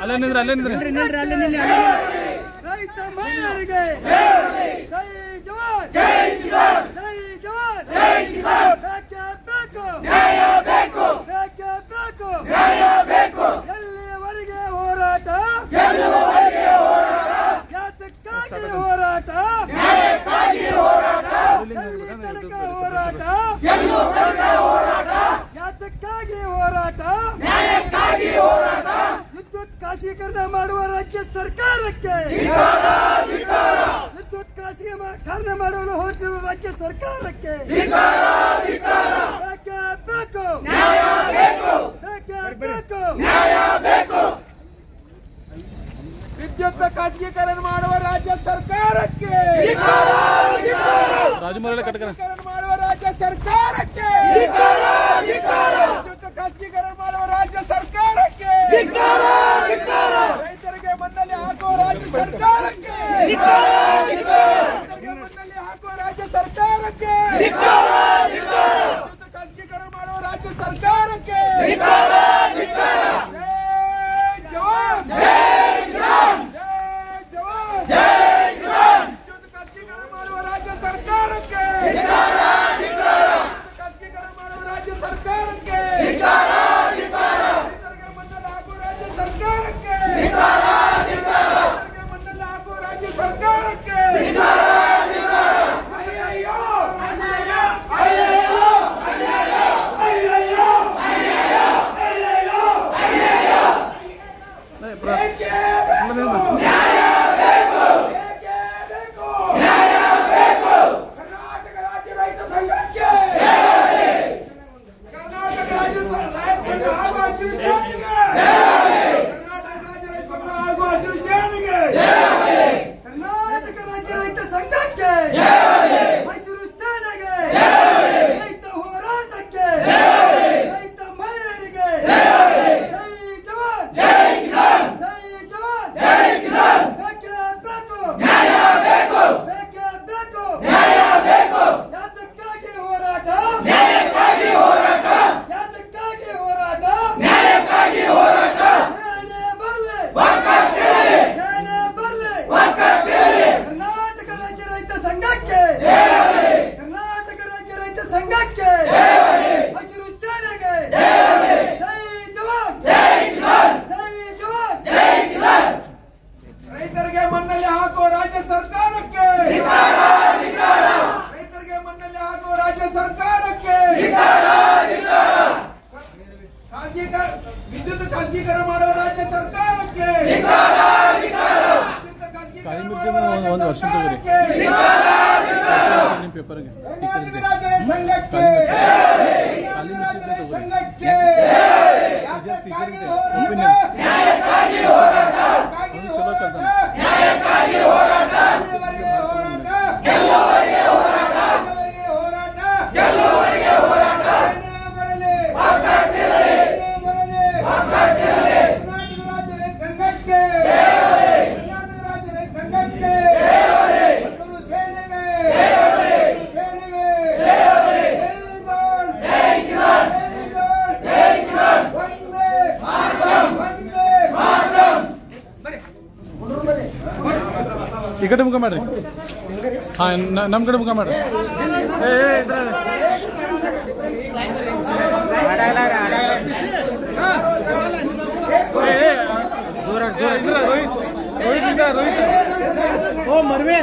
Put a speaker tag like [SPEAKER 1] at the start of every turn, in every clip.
[SPEAKER 1] ಅಲ್ಲೇ ನಿಂದ್ರೆ ಅಲ್ಲೇ ನಿಂದ್ರಿ.
[SPEAKER 2] ರೈತ ಮಹಿಳೆಯರಿಗೆ ಜೈ ಜವಾನ್. ಜೈ ಕಿಸಾನ್. ಜೈ ಜವಾನ್. ಜೈ ಕಿಸಾನ್. ಬೇಕೇ ಬೇಕು? ನ್ಯಾಯ ಬೇಕು. ಬೇಕೇ ಬೇಕು? ನ್ಯಾಯ ಬೇಕು. ಎಲ್ಲಿಯವರೆಗೆ ಹೋರಾಟ? ಎಲ್ಲಿಯವರೆಗೆ ಹೋರಾಟ? ಯಾತಕ್ಕಾಗಿ ಹೋರಾಟ? ನ್ಯಾಯಕ್ಕಾಗಿ ಹೋರಾಟ. ಎಲ್ಲಿ ತನಕ ಹೋರಾಟ? ಎಲ್ಲೂ ತನಕ ಹೋರಾಟ. ಹೋರಾಟ? ನ್ಯಾಯಕ್ಕಾಗಿ ಹೋರಾಟ. ವಿದ್ಯುತ್ ಖಾಸಗೀಕರಣ ಮಾಡುವ ರಾಜ್ಯ ಸರ್ಕಾರಕ್ಕೆ ವಿದ್ಯುತ್ ಖಾಸಗೀಕರಣ ಮಾಡಲು ಹೋಗುತ್ತಿರುವ ರಾಜ್ಯ ಸರ್ಕಾರಕ್ಕೆ ಬೇಕೇ ಬೇಕು ನ್ಯಾಯ ಬೇಕು ಬೇಕೇ ಬೇಕು ನ್ಯಾಯ ಬೇಕು ವಿದ್ಯುತ್ ಖಾಸಗೀಕರಣ ಮಾಡುವ ರಾಜ್ಯ ಸರ್ಕಾರಕ್ಕೆ
[SPEAKER 1] ರಾಜಮೌಳಿ ಕಟ್ಕ
[SPEAKER 2] ಖಾಸಗೀಕರಣ ಮಾಡುವ ರಾಜ್ಯ ಸರ್ಕಾರಕ್ಕೆ ವಿದ್ಯುತ್ ಖಾಸಗೀಕರಣ ಮಾಡುವ ರಾಜ್ಯ ಸರ್ಕಾರಕ್ಕೆ ರೈತರಿಗೆ ಮಣ್ಣಲ್ಲಿ ಹಾಕುವ ರಾಜ್ಯ ಸರ್ಕಾರಕ್ಕೆ.
[SPEAKER 1] पेपर ರೋಹಿತ್ ರೋಹಿತ್ ಮುಖ ರೋಹಿತ್ ಓ ಮರ್ವೆ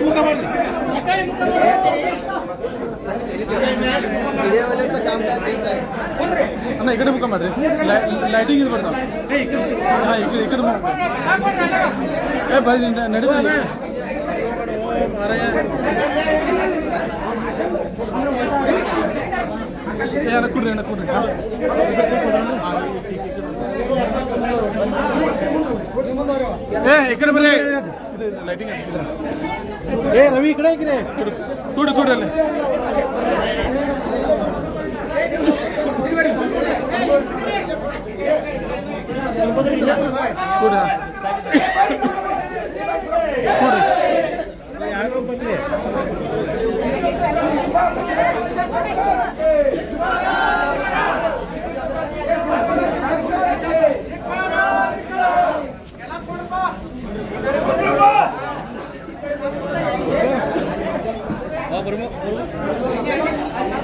[SPEAKER 1] ಮುಖ ಮಾಡ್ರಿ ಅಣ್ಣ ಈ ಕಡೆ ಮುಖ ಮಾಡ್ರಿ ಲೈಟಿಂಗ್ ಇದು ಬರ್ತಾವ ಹಾ ಈ ಕಡೆ ಈ ಕಡೆ ಮುಖ ಏ ಬರ್ರಿ ನಡೀತೀವಿ ಏ ಅಣ್ಣ ಕೊಡ್ರಿ ಅಣ್ಣ ಕೊಡ್ರಿ ಏ ಈ ಕಡೆ ಬರ್ರಿ ಲೈಟಿಂಗ್ ಏ ರವಿ ಈ ಕಡೆ ಈ ಕಡೆ ಕೊಡು ಕೊಡು ಅಲ್ಲಿ. ಕೊಡು. ಕೊಡು.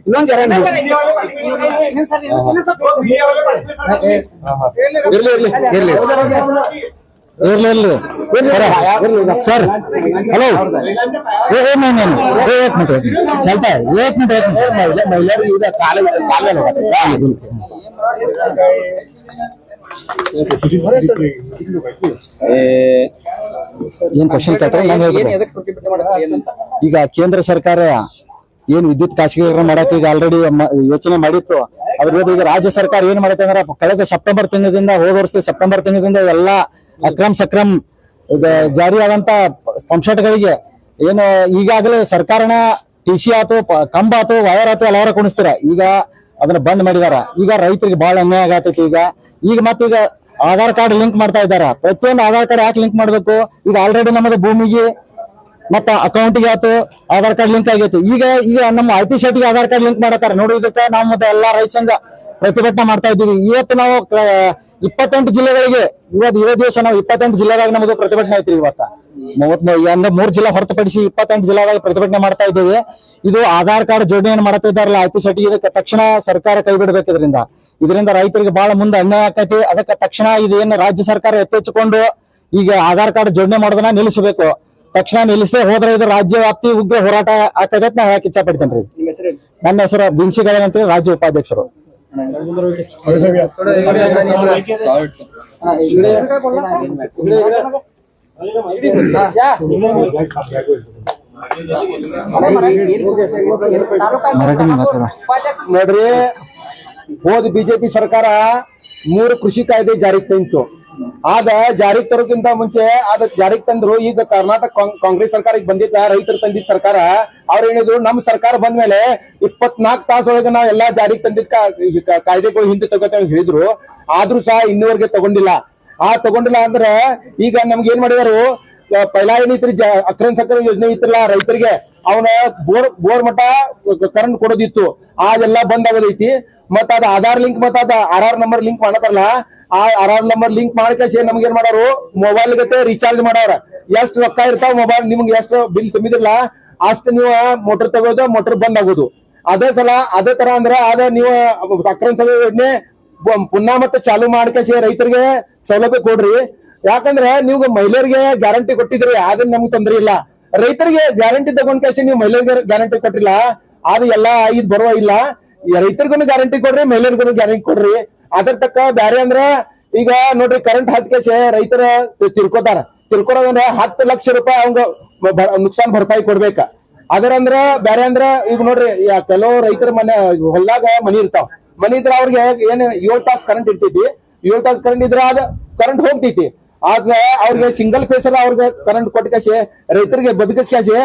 [SPEAKER 3] ಇನ್ನೊಂದ್ ಜರ ಇರ್ಲಿ ಇರ್ಲಿ ಇರ್ಲಿ ಸರ್ ಹಲೋ ಏನ್ ನಾನು ಏಕ್ ಮಿನಿಟ್ ಕಾಲ ಕಾಲ ಏನ್ ಕ್ವಶನ್ ಕೇಳ್ತಾರೆ? ಈಗ ಕೇಂದ್ರ ಸರ್ಕಾರ ಏನ್ ವಿದ್ಯುತ್ ಖಾಸಗೀಕರಣ ಮಾಡಕ್ ಈಗ ಆಲ್ರೆಡಿ ಯೋಚನೆ ಮಾಡಿತ್ತು. ಅದ್ರ ಈಗ ರಾಜ್ಯ ಸರ್ಕಾರ ಏನ್ ಮಾಡುತ್ತೆ ಅಂದ್ರೆ ಕಳೆದ ಸೆಪ್ಟೆಂಬರ್ ತಿಂಗಳಿಂದ ಹೋದ ವರ್ಷ ಸೆಪ್ಟೆಂಬರ್ ತಿಂಗಳಿಂದ ಎಲ್ಲಾ ಅಕ್ರಮ್ ಸಕ್ರಮ್ ಜಾರಿಯಾದಂತ ಪಂಪ್ಸೆಟ್ಗಳಿಗೆ ಏನು ಈಗಾಗಲೇ ಸರ್ಕಾರನ ಟಿ ಸಿ ಆತು ಕಂಬ ಆತು ವಯರ್ ಆತು ಹಲವಾರು ಕುಣಿಸ್ತೀರ? ಈಗ ಅದನ್ನ ಬಂದ್ ಮಾಡಿದಾರ. ಈಗ ರೈತರಿಗೆ ಬಹಳ ಅನ್ಯಾಯ ಆಗತೈತಿ ಈಗ. ಈಗ ಮತ್ತೀಗ ಆಧಾರ್ ಕಾರ್ಡ್ ಲಿಂಕ್ ಮಾಡ್ತಾ ಇದಾರ ಪ್ರತಿಯೊಂದು ಆಧಾರ್ ಕಾರ್ಡ್ ಯಾಕೆ ಲಿಂಕ್ ಮಾಡ್ಬೇಕು? ಈಗ ಆಲ್ರೆಡಿ ನಮ್ಮದು ಭೂಮಿಗೆ ಮತ್ತ ಅಕೌಂಟ್ಗೆ ಆತು, ಆಧಾರ್ ಕಾರ್ಡ್ ಲಿಂಕ್ ಆಗೈತಿ. ಈಗ ಈಗ ನಮ್ಮ ಐ ಪಿ ಗೆ ಆಧಾರ್ ಕಾರ್ಡ್ ಲಿಂಕ್ ಮಾಡತಾರ ನೋಡಿ, ಇದಕ್ಕೆ ನಾವು ಮತ್ತೆ ಎಲ್ಲಾ ರೈತ ಸಂಘ ಪ್ರತಿಭಟನೆ ಮಾಡ್ತಾ ಇದ್ದೀವಿ. ಇವತ್ತು ನಾವು ಇಪ್ಪತ್ತೆಂಟು ಜಿಲ್ಲೆಗಳಿಗೆ ಇವತ್ತು ಇದೇ ದಿವಸ ನಾವು ಇಪ್ಪತ್ತೆಂಟು ಜಿಲ್ಲೆದಾಗ ನಮ್ದು ಪ್ರತಿಭಟನೆ ಐತ್ರಿ ಇವತ್ತ. ಮೂವತ್ ಅಂದ್ರೆ ಮೂರ್ ಜಿಲ್ಲಾ ಹೊರತುಪಡಿಸಿ ಇಪ್ಪತ್ತೆಂಟು ಜಿಲ್ಲೆದಾಗ ಪ್ರತಿಭಟನೆ ಮಾಡ್ತಾ ಇದ್ದೇವೆ. ಇದು ಆಧಾರ್ ಕಾರ್ಡ್ ಜೋಡಣೆಯನ್ನು ಮಾಡ್ತಾ ಇದ್ದಾರಲ್ಲ ಐ ಪಿ ಇದಕ್ಕೆ ತಕ್ಷಣ ಸರ್ಕಾರ ಕೈ ಬಿಡಬೇಕು ಇದರಿಂದ. ಇದರಿಂದ ರೈತರಿಗೆ ಬಹಳ ಮುಂದೆ ಅನ್ಯಾಯ ಆಕೈತಿ. ಅದಕ್ಕೆ ತಕ್ಷಣ ಇದೇನು ರಾಜ್ಯ ಸರ್ಕಾರ ಎತ್ತೆಚ್ಚಿಕೊಂಡು ಈಗ ಆಧಾರ್ ಕಾರ್ಡ್ ಜೋಡಣೆ ಮಾಡೋದನ್ನ ನಿಲ್ಲಿಸಬೇಕು. ತಕ್ಷಣ ನಿಲ್ಲಿಸದೆ ಹೋದ್ರೆ ಇದು ರಾಜ್ಯ ವ್ಯಾಪ್ತಿ ಉಗ್ರ ಹೋರಾಟ ಆಗ್ತದೆ ಅಂತ ನಾ ಹೇಳಕ್ ಇಚ್ಛಾ ಪಡ್ತೇನೆ ನನ್ನ ಹೆಸರು ಅಂತೇಳಿ ರಾಜ್ಯ ಉಪಾಧ್ಯಕ್ಷರು.
[SPEAKER 4] ನೋಡ್ರಿ ಹೋದ್ ಬಿಜೆಪಿ ಸರ್ಕಾರ ಮೂರು ಕೃಷಿ ಕಾಯ್ದೆ ಜಾರಿಗೆ ತಂತು. ಆಗ ಜಾರಿಗೆ ತರೋಕ್ಕಿಂತ ಮುಂಚೆ ಅದ ಜಾರಿಗೆ ತಂದ್ರು, ಈಗ ಕರ್ನಾಟಕ ಕಾಂಗ್ರೆಸ್ ಸರ್ಕಾರ ಈಗ ಬಂದಿದ್ದ ರೈತರು ತಂದಿದ್ದ ಸರ್ಕಾರ, ಅವ್ರ ಏನಿದ್ರು ನಮ್ ಸರ್ಕಾರ ಬಂದ್ಮೇಲೆ ಇಪ್ಪತ್ನಾಲ್ಕು ತಾಸೊಳಗೆ ನಾವ್ ಎಲ್ಲಾ ಜಾರಿಗೆ ತಂದಿದ್ದ ಕಾಯ್ದೆಗಳು ಹಿಂದೆ ತಗೋತೇವೆ ಹೇಳಿದ್ರು. ಆದ್ರೂ ಸಹ ಇನ್ನೂವರೆಗೆ ತಗೊಂಡಿಲ್ಲ. ಆ ತಗೊಂಡಿಲ್ಲ ಅಂದ್ರೆ ಈಗ ನಮ್ಗೆ ಏನ್ ಮಾಡಿದಾರು ಪೈಲಾ ಏನೈತ್ರಿ ಅಕ್ರಮ ಸಕ್ರಮ ಯೋಜನೆ ಇತ್ತಲ್ಲ ರೈತರಿಗೆ, ಅವನ ಬೋರ್ ಬೋರ್ ಮಟ್ಟ ಕರೆಂಟ್ ಕೊಡೋದಿತ್ತು. ಅದೆಲ್ಲ ಬಂದ್ ಆಗೋದೈತಿ. ಮತ್ತ ಅದ ಆಧಾರ್ ಲಿಂಕ್ ಮತ್ತ ಅದ, ಆರ್ ಆರ್ ನಂಬರ್ ಲಿಂಕ್ ಮಾಡತಾರಲ್ಲ ಆ ಆರ್ ಆರ್ ನಂಬರ್ ಲಿಂಕ್ ಮಾಡ್ಕೇಸಿ ನಮ್ಗೆ ಏನ್ ಮಾಡೋರು? ಮೊಬೈಲ್ ಗತೆ ರೀಚಾರ್ಜ್ ಮಾಡವ್ರ ಎಷ್ಟು ರೊಕ್ಕ ಇರ್ತಾವ ಮೊಬೈಲ್ ನಿಮ್ಗೆ ಎಷ್ಟು ಬಿಲ್ ತುಂಬಿದಿರಲ್ಲ, ಅಷ್ಟು ನೀವು ಮೋಟರ್ ತಗೋದು ಮೋಟರ್ ಬಂದ್ ಆಗೋದು ಅದೇ ಸಲ, ಅದೇ ತರ ಅಂದ್ರೆ ಅದೇ ನೀವು ಸಕ್ರಮ ಸಕ್ರಮ ಯೋಜನೆ ಪುನಃ ಮತ್ತೆ ಚಾಲು ಮಾಡ್ಕೇಸಿ ರೈತರಿಗೆ ಸೌಲಭ್ಯ ಕೊಡ್ರಿ. ಯಾಕಂದ್ರೆ ನೀವು ಮಹಿಳೆಯರಿಗೆ ಗ್ಯಾರಂಟಿ ಕೊಟ್ಟಿದ್ರಿ ಅದನ್ನ ನಮ್ಗೆ ತೊಂದರೆ ಇಲ್ಲ. ರೈತರಿಗೆ ಗ್ಯಾರಂಟಿ ತಗೊಂಡ್ ಕಳ್ಸಿ, ನೀವು ಮಹಿಳೆಯರಿಗೆ ಗ್ಯಾರಂಟಿ ಕೊಟ್ಟಿಲ್ಲ. ಅದು ಎಲ್ಲಾ ಇದು ಬರುವ ಇಲ್ಲ. ರೈತರಿಗೂ ಗ್ಯಾರಂಟಿ ಕೊಡ್ರಿ ಮಹಿಳೆಯರಿಗೂ ಗ್ಯಾರಂಟಿ ಕೊಡ್ರಿ. ಅದ್ರ ತಕ್ಕ ಬ್ಯಾರೆ ಅಂದ್ರೆ ಈಗ ನೋಡ್ರಿ ಕರೆಂಟ್ ಹತ್ಕೇಶೆ ರೈತರ ತಿರ್ಕೋತಾರ ತಿರ್ಕೊಳಂದ್ರ ಹತ್ತು ಲಕ್ಷ ರೂಪಾಯಿ ಅವಂಗ ನುಕ್ಸಾನ್ ಭರ್ಪಾಯಿ ಕೊಡ್ಬೇಕ. ಅದರಂದ್ರ ಬ್ಯಾರೆ ಅಂದ್ರ ಈಗ ನೋಡ್ರಿ ಕೆಲವು ರೈತರ ಮನೆ, ಹೊಲ್ದಾಗ ಮನಿ ಇರ್ತಾವ. ಮನಿ ಇದ್ರ ಅವ್ರಿಗೆ ಏನ್ ಏಳ್ ತಾಸ್ ಕರೆಂಟ್ ಇರ್ತೈತಿ. ಏಳ್ ತಾಸ್ ಕರೆಂಟ್ ಇದ್ರ ಅದ ಕರೆಂಟ್ ಹೋಗ್ತೈತಿ. ಆದ್ರೆ ಅವ್ರಿಗೆ ಸಿಂಗಲ್ ಫೇಸ್ ಅವ್ರಿಗೆ ಕರೆಂಟ್ ಕೊಟ್ಕಾಶೆ ರೈತರಿಗೆ ಬದುಕಿಸ್ಕಾಶೆ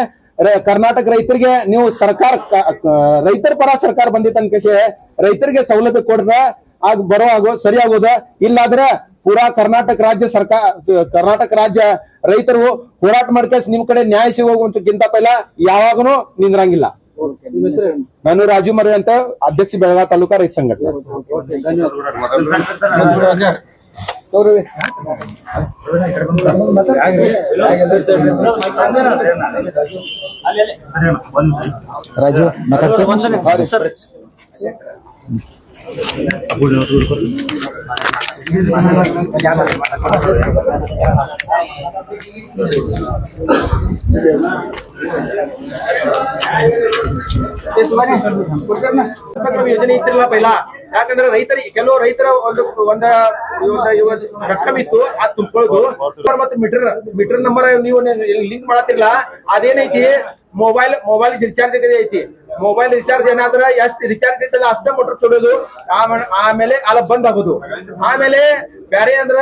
[SPEAKER 4] ಕರ್ನಾಟಕ ರೈತರಿಗೆ ನೀವು ಸರ್ಕಾರ ರೈತರ ಪರ ಸರ್ಕಾರ ಬಂದಿತ್ತು ಅನ್ಕೇಸಿ ರೈತರಿಗೆ ಸೌಲಭ್ಯ ಕೊಡ್ರ ಆಗ ಬರೋ ಆಗೋ ಸರಿ ಆಗೋದ ಇಲ್ಲಾದ್ರೆ ಪೂರಾ ಕರ್ನಾಟಕ ರಾಜ್ಯ ಸರ್ಕಾರ ಕರ್ನಾಟಕ ರಾಜ್ಯ ರೈತರು ಹೋರಾಟ ಮಾಡ್ಕೇಸ್ ನಿಮ್ ಕಡೆ ನ್ಯಾಯ ಸಿಗೋಗಿಂತ ಪೈಲ ಯಾವಾಗನು ನಿಂದ್ರಂಗಿಲ್ಲ. ನಾನು ರಾಜು ಮರವೆ ಅಂತ ಅಧ್ಯಕ್ಷ ಬೆಳಗಾವಿ ತಾಲೂಕಾ ರೈತ ಸಂಘಟನೆ
[SPEAKER 3] ರಾಜು
[SPEAKER 4] ಯೋಜನೆ ಇತ್ತಿರಲ್ಲ ಪೈಲ? ಯಾಕಂದ್ರೆ ರೈತರಿಗೆ ಕೆಲವು ರೈತರ ಒಂದು, ಒಂದ ರೊಕ್ಕಮ್ ಇತ್ತು, ಅದ್ ತುಂಬಿಕೊಳ್ಳೋದು ಮತ್ತೆ ಮೀಟರ್ ಮೀಟರ್ ನಂಬರ್ ನೀವು ಲಿಂಕ್ ಮಾಡತ್ತಿರಲ್ಲ, ಅದೇನೈತಿ? ಮೊಬೈಲ್ ಮೊಬೈಲ್ ರಿಚಾರ್ಜ್ ಐತಿ ಮೊಬೈಲ್ ರಿಚಾರ್ಜ್ ಏನಾದ್ರ ಎಷ್ಟು ರಿಚಾರ್ಜ್ ಇದ್ದಲ್ಲ ಅಷ್ಟೇ ಮೋಟರ್ ಚಲೋದು ಆಮೇಲೆ ಅಲ್ಲ ಬಂದ್ ಆಗೋದು. ಆಮೇಲೆ ಬೇರೆ ಅಂದ್ರ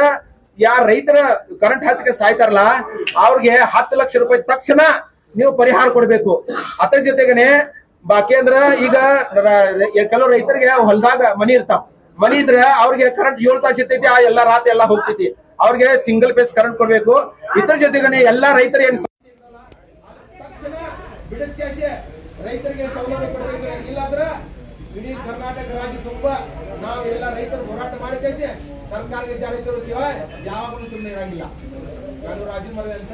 [SPEAKER 4] ಯಾರ ರೈತರ ಕರೆಂಟ್ ಹತ್ತಕ್ಕೆ ಸಾಯ್ತಾರಲ್ಲ, ಅವ್ರಿಗೆ ಹತ್ತು ಲಕ್ಷ ರೂಪಾಯಿ ತಕ್ಷಣ ನೀವು ಪರಿಹಾರ ಕೊಡಬೇಕು. ಅದ್ರ ಜೊತೆಗನೆ ಬಾಕಿ ಅಂದ್ರ ಈಗ ಕೆಲವು ರೈತರಿಗೆ ಹೊಲದಾಗ ಮನಿ ಇರ್ತಾವ. ಮನಿ ಇದ್ರೆ ಅವ್ರಿಗೆ ಕರೆಂಟ್ ಏಳು ತಾಸು ಇರ್ತೈತಿ, ಆ ಎಲ್ಲಾ ರಾತ್ರಿ ಎಲ್ಲಾ ಹೋಗ್ತೈತಿ. ಅವ್ರಿಗೆ ಸಿಂಗಲ್ ಪೇಸ್ ಕರೆಂಟ್ ಕೊಡ್ಬೇಕು. ಇದ್ರ ಜೊತೆಗನೆ ಎಲ್ಲಾ ರೈತರು ಏನ್ ರೈತರಿಗೆ ಸೌಲಭ್ಯ ಕೊಡಬೇಕು ಇಲ್ಲಾಂದ್ರ ಇಡೀ ಕರ್ನಾಟಕ ರಾಜ್ಯ ತುಂಬಾ ನಾವು ಎಲ್ಲ ರೈತರು ಹೋರಾಟ ಮಾಡಿ ಕಳಿಸಿ ಸರ್ಕಾರಕ್ಕೆ ಜಾರಿ ತೋರಿಸಿವ ಯಾವಾಗಲೂ ಸುಮ್ಮನೆ ಇರಂಗಿಲ್ಲ ನಾನು ರಾಜು ಮರಳಿ ಅಂತ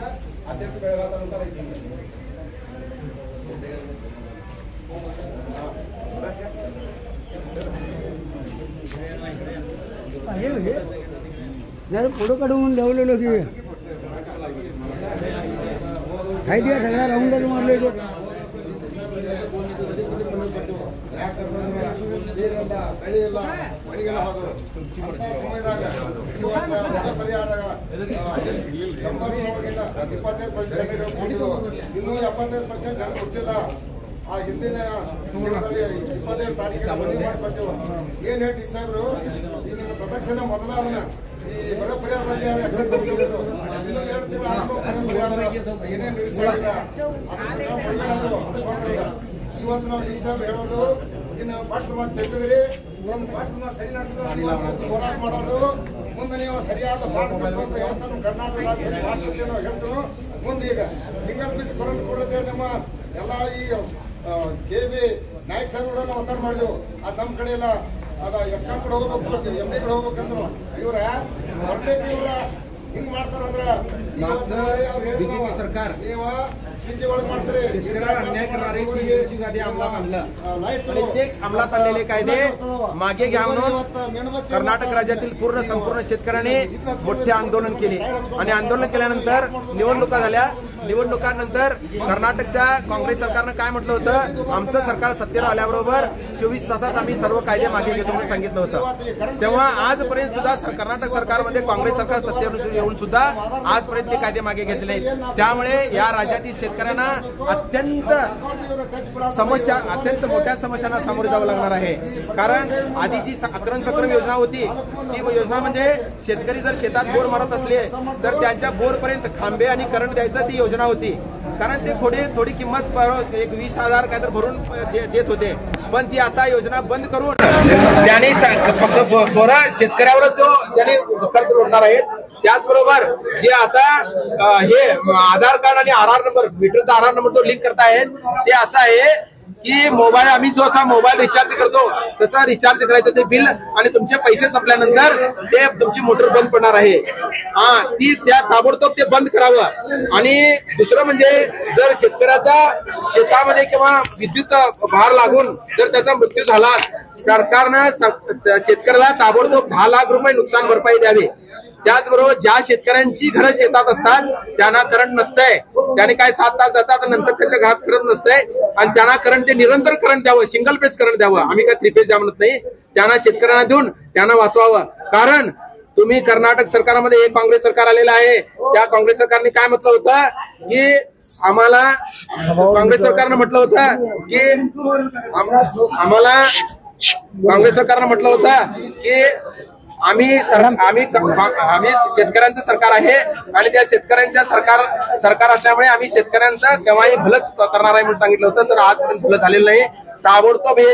[SPEAKER 4] ಅಧ್ಯಕ್ಷ ಬೆಳಗಾವಿ ತಾಲೂಕಾ ರೈತ ಸಂಘಟನೆ.
[SPEAKER 2] जरा फोटो काढून लावलेलो की काय दिया सगळ्या राऊंडर मारले
[SPEAKER 5] ನೀರಿಲ್ಲ ಬೆಳೆ ಇಲ್ಲ ಮಳೆಗೆಲ್ಲ ಹೋದರು ಸಮಯದಾಗ ಇವತ್ತ ಬರ ಪರಿಹಾರ ಶಂಬರ್ ಇಪ್ಪತ್ತೈದು ಪರ್ಸೆಂಟ್ ಕೊಟ್ಟಿದ್ದು ಇನ್ನೂ ಎಪ್ಪತ್ತೈದು ಪರ್ಸೆಂಟ್ ಜನ ಕೊಟ್ಟಿಲ್ಲ. ಆ ಹಿಂದಿನ ತಿಂಗಳಲ್ಲಿ ಇಪ್ಪತ್ತೇಳು ತಾರೀಕಿಗೆ ಮನವಿ ಮಾಡಿಕೊಟ್ಟೆವು ಏನ್ ಹೇಳಿ ಸಾಹೇಬ್ರು? ಈ ನಿಮ್ಮ ತತ್ಕ್ಷಣ ಮೊದಲ ಈ ಬರ ಪರಿಹಾರ ಬಗ್ಗೆ ಮಾಡ್ಕೊಂಡಿದ್ರು. ಇನ್ನೂ ಎರಡು ತಿಂಗಳು ಆರಂಭ ಏನೇನು ಇಲ್ಲ ಅದನ್ನ ಅದು ಇವತ್ತು ನಾವು ಡಿಸ್ಟರ್ಬ್ ಹೇಳೋದು ಇನ್ನು ಪಟ್ಟು ಮಾತು ತೆಗೆದ್ರಿ. ಪಟ್ಟು ಮಾತು ಸರಿ ನಡೆಸಿದ್ರೆ ಹೋರಾಟ ಮಾಡೋದು. ಮುಂದೆ ನೀವು ಸರಿಯಾದ ಪಾಠ ಕಲಿಸುವಂತ ವ್ಯವಸ್ಥೆಯನ್ನು ಕರ್ನಾಟಕ ರಾಜ್ಯದಲ್ಲಿ ಮಾಡ್ತೀವಿ ನಾವು ಹೇಳ್ತೀವಿ. ಮುಂದೆ ಈಗ ಸಿಂಗಲ್ ಪೀಸ್ ಕರೆಂಟ್ ಕೊಡೋದೇ ನಮ್ಮ ಎಲ್ಲ ಈ ಕೆ ಬಿ ನಾಯಕ್ ಸರ್ ಕೂಡ ನಾವು ಒತ್ತಡ ಮಾಡಿದೆವು. ಅದು ನಮ್ಮ ಕಡೆ ಎಲ್ಲ ಅದ ಎಸ್ಕಾಂ ಕೂಡ ಹೋಗ್ಬೇಕು ಎಂ ಡಿ ಕೂಡ ಹೋಗ್ಬೇಕಂದ್ರು. ಇವ್ರ ಬರ್ತೇವೆ ಇವ್ರ. ಹಿಂಗ್ ಮಾಡ್ತಾರಂದ್ರ
[SPEAKER 4] ಸರ್ಕಾರ.
[SPEAKER 5] ನೀವು
[SPEAKER 4] अंमलात कायदे मागे घ्या म्हणून कर्नाटक राज्यातील पूर्ण संपूर्ण शेतकऱ्याने मोठे आंदोलन केले. आणि आंदोलन केल्यानंतर निवडणुका झाल्या. निवडणुकांनंतर कर्नाटकच्या काँग्रेस सरकारनं काय म्हटलं होतं? आमचं सरकार सत्तेवर आल्याबरोबर चोवीस तासात आम्ही सर्व कायदे मागे घेतो म्हणून सांगितलं होतं. तेव्हा आजपर्यंत सुद्धा कर्नाटक सरकारमध्ये काँग्रेस सरकार सत्तेवर येऊन सुद्धा आजपर्यंत ते कायदे मागे घेतले नाहीत. त्यामुळे या राज्यातील शेतकऱ्यांना अत्यंत समस्या अत्यंत मोठ्या समस्यांना सामोरे जावं लागणार आहे. कारण आधी जी अक्रम सक्रम योजना होती ती योजना म्हणजे शेतकरी जर शेतात बोर मारत असले तर त्यांच्या बोर पर्यंत खांबे आणि करंट द्यायचं ती योजना होती. कारण ते थोडी थोडी किंमत पर- एक वीस हजार काय तर भरून देत होते. पण ती आता योजना बंद करून त्यांनी फक्त बोरा शेतकऱ्यावरच तो त्यांनी खर्च लोटणार आहेत. त्याचबरोबर जे आता हे आधार कार्ड आणि आर आर नंबर मीटरचा आर आर नंबर तो लिंक करतायत ते असं आहे की मोबाईल आम्ही जो असा मोबाईल रिचार्ज करतो तसा रिचार्ज करायचं ते बिल आणि तुमचे पैसे संपल्यानंतर ते तुमची मोटर बंद पडणार आहे. हा ती त्या ताबडतोब ते बंद करावं. आणि दुसरं म्हणजे जर शेतकऱ्याचा शेतामध्ये किंवा विद्युत भार लागून जर त्याचा मृत्यू झाला सरकारनं शेतकऱ्याला ताबडतोब दहा लाख रुपये नुकसान भरपाई द्यावी. त्याचबरोबर ज्या शेतकऱ्यांची घरं शेतात असतात त्यांना करंट नसतंय. त्याने काय सात तास जातात नंतर त्यांच्या घरात करंट नसतंय. आणि त्यांना करंट ते निरंतर करंट द्यावं सिंगल फेज करंट द्यावं. आम्ही काय थ्री फेज द्या म्हणत नाही. त्यांना शेतकऱ्यांना देऊन त्यांना वाचवावं. कारण तुम्ही कर्नाटक सरकारमध्ये एक काँग्रेस सरकार आलेलं आहे. त्या काँग्रेस सरकारने काय म्हटलं होतं? की आम्हाला काँग्रेस सरकारनं म्हटलं होतं की आम्हाला काँग्रेस सरकारनं म्हटलं होतं की आम्ही आम्ही आम्ही शेतकऱ्यांचं सरकार आहे आणि त्या शेतकऱ्यांच्या सरकार सरकार असल्यामुळे आम्ही शेतकऱ्यांचं केव्हाही भलंच करणार आहे म्हणून सांगितलं होतं तर आजपर्यंत भलं झालेलं नाही. ताबडतोब हे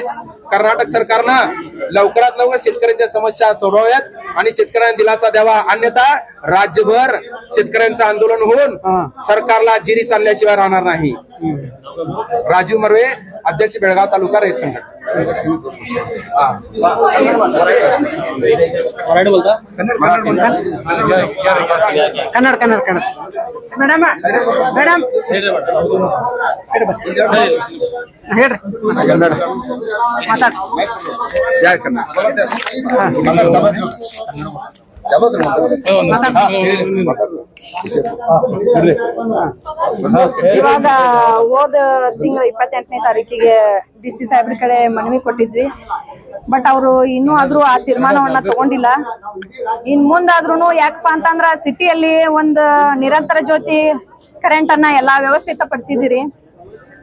[SPEAKER 4] कर्नाटक सरकारनं लवकरात लवकर शेतकऱ्यांच्या समस्या सोडवाव्यात आणि शेतकऱ्यांना दिलासा द्यावा. अन्यथा राज्यभर शेतकऱ्यांचं आंदोलन होऊन सरकारला जिरी चालल्याशिवाय राहणार नाही. राजीव मर्वे अध्यक्ष बेळगाव तालुका रयत संघटना हा.
[SPEAKER 6] ಕನ್ನಡ ಕನ್ನಡ ಕನ್ನಡ ಮೇಡಮ್ ಮೇಡಮ್ ಹೇಳ್ರಿ ಮಾತಾಡ
[SPEAKER 4] या करणार.
[SPEAKER 7] ಇವಾಗ ಹೋದ ತಿಂಗಳ ಇಪ್ಪತ್ತೆಂಟನೇ ತಾರೀಕಿಗೆ ಡಿ ಸಿ ಸಾಹೇಬ್ರ ಕಡೆ ಮನವಿ ಕೊಟ್ಟಿದ್ವಿ. ಬಟ್ ಅವರು ಇನ್ನೂ ಆದ್ರೂ ಆ ತೀರ್ಮಾನವನ್ನ ತಗೊಂಡಿಲ್ಲ. ಇನ್ ಮುಂದಾದ್ರೂ ಯಾಕಪ್ಪ ಅಂತಂದ್ರ ಸಿಟಿಯಲ್ಲಿ ಒಂದ್ ನಿರಂತರ ಜ್ಯೋತಿ ಕರೆಂಟ್ ಅನ್ನ ಎಲ್ಲಾ ವ್ಯವಸ್ಥಿತ ಪಡಿಸಿದಿರಿ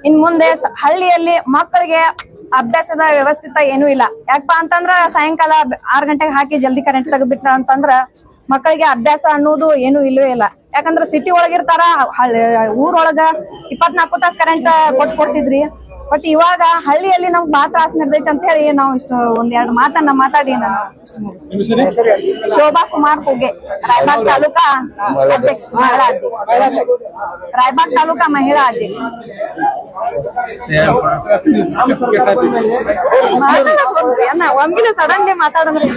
[SPEAKER 7] ಇನ್ ಮುಂದೆ ಹಳ್ಳಿಯಲ್ಲಿ ಮಕ್ಕಳಿಗೆ ಅಭ್ಯಾಸದ ವ್ಯವಸ್ಥಿತ ಏನೂ ಇಲ್ಲ. ಯಾಕಪ್ಪ ಅಂತಂದ್ರ ಸಾಯಂಕಾಲ ಆರ್ ಗಂಟೆಗೆ ಹಾಕಿ ಜಲ್ದಿ ಕರೆಂಟ್ ತೆಗೆದ್ಬಿಟ್ರ ಅಂತಂದ್ರ ಮಕ್ಕಳಿಗೆ ಅಭ್ಯಾಸ ಅನ್ನೋದು ಏನು ಇಲ್ಲವೇ ಇಲ್ಲ. ಯಾಕಂದ್ರ ಸಿಟಿ ಒಳಗಿರ್ತಾರ ಹಳ್ಳಿ ಊರೊಳಗ ಇಪ್ಪತ್ನಾಲ್ಕು ತಾಸು ಕರೆಂಟ್ ಕೊಟ್ಟು ಕೊಡ್ತಿದ್ರಿ. ಬಟ್ ಇವಾಗ ಹಳ್ಳಿಯಲ್ಲಿ ನಮ್ಗೆ ಬಾ ತ್ರಾಸ ನಡೆದೈತೆ ಅಂತ ಹೇಳಿ ನಾವು ಇಷ್ಟು ಒಂದ್ ಎರಡು ಮಾತನ್ನ ಮಾತಾಡಿ ನಾನು ಶೋಭಾ ಕುಮಾರ್ ಕೂಗೆ ರಾಯಬಾಗ್ ತಾಲೂಕಾ ಅಧ್ಯಕ್ಷ ಮಹಿಳಾ ಅಧ್ಯಕ್ಷ. ರಾಯಬಾಗ್ ತಾಲೂಕಾ ಮಹಿಳಾ ಅಧ್ಯಕ್ಷ. ಸಡನ್ಲಿ ಮಾತಾಡಂದ್ರೆ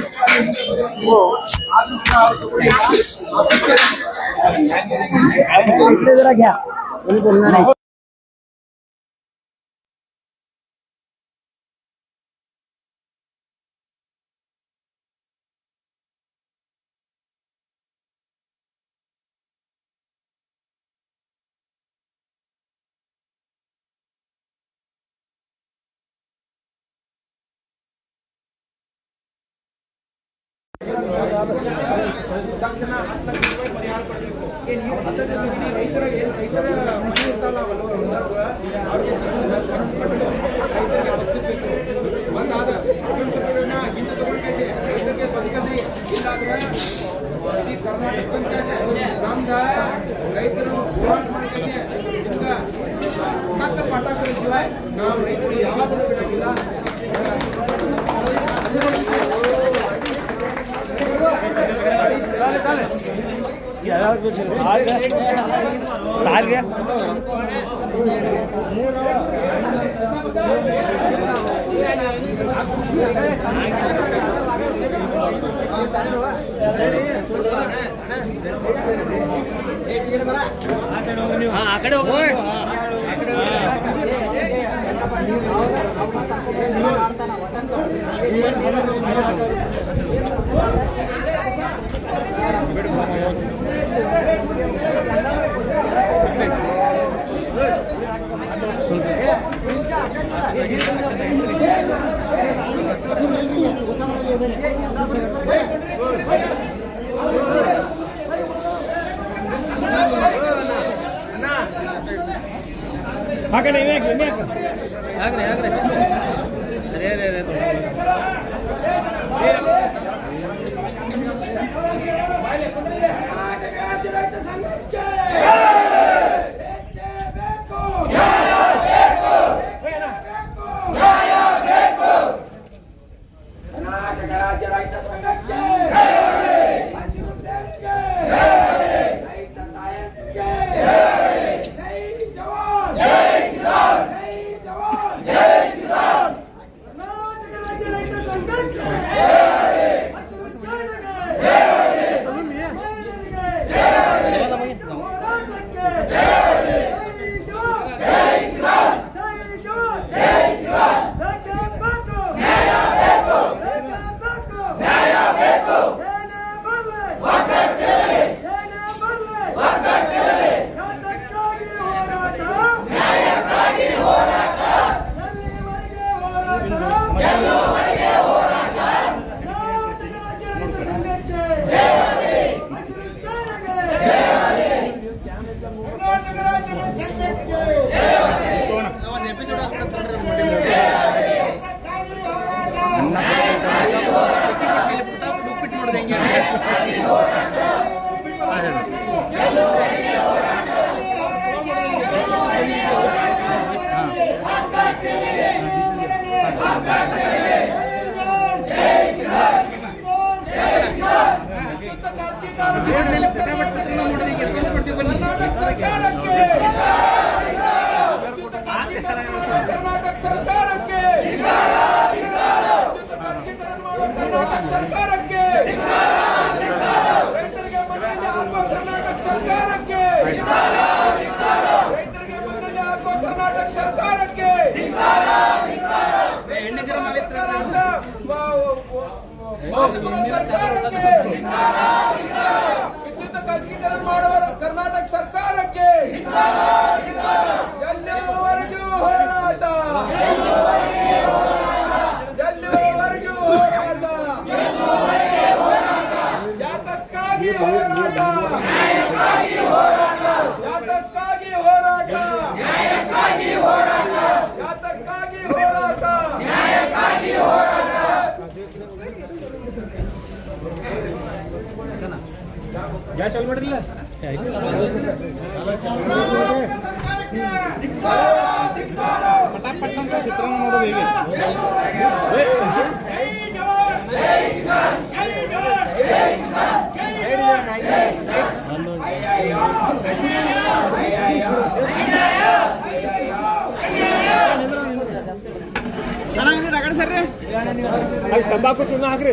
[SPEAKER 5] ಗ್ಯಾಸ್ ಪಟಾಪಟ್ ಅಂತ
[SPEAKER 1] ಚೆನ್ನಾಗಿದೆ ಸರ್ರಿ ತಂಬಾಕು ಚೂರ್ಣ ಹಾಕ್ರಿ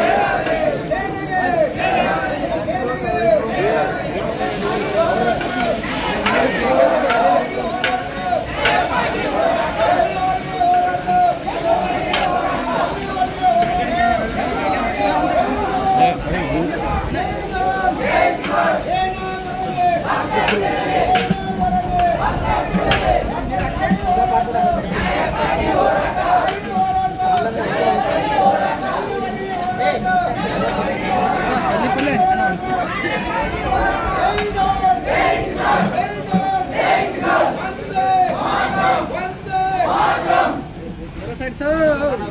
[SPEAKER 6] So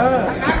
[SPEAKER 2] Ah!